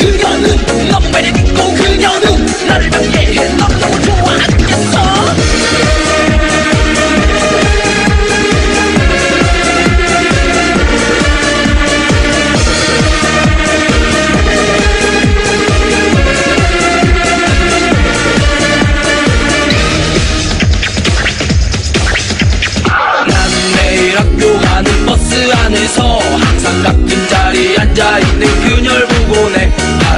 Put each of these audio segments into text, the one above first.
그녀는 너빼를 믿고 그녀는 나를 반대해. 너 너무 좋아하겠어? 나는 매일 학교 가는 버스 안에서 항상 같은 자리에 앉아있는 그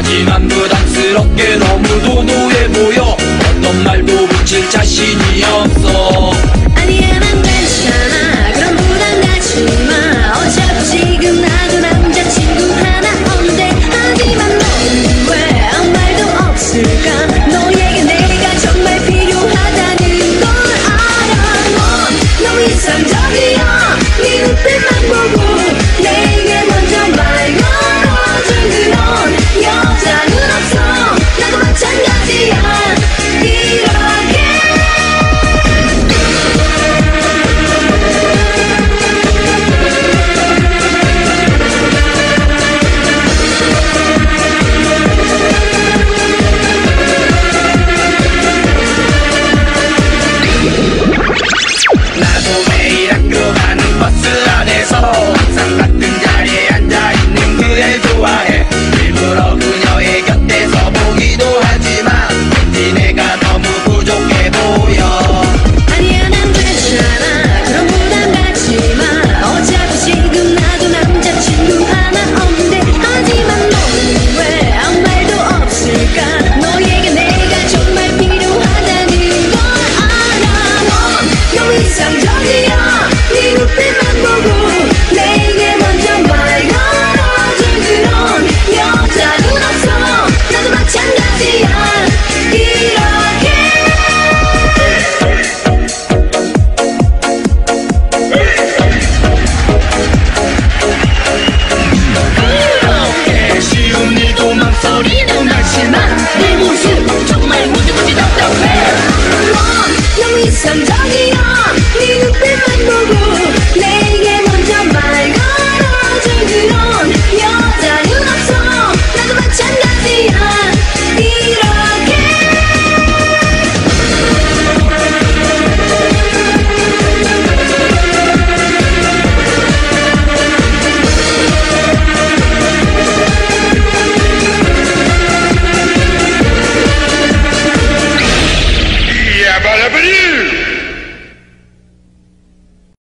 하지만 부담스럽게 너무도 노예 보여 어떤 말도 붙일 자신이 없어. 아니야 난 괜찮아. 그럼 부담 가지 마. 어차피 지금 나도 남자친구 하나 없는데 하지만 너는 왜 아무 말도 없을까? 너에게 내가 정말 필요하다는 걸 알아. 넌 너무 이상적이야.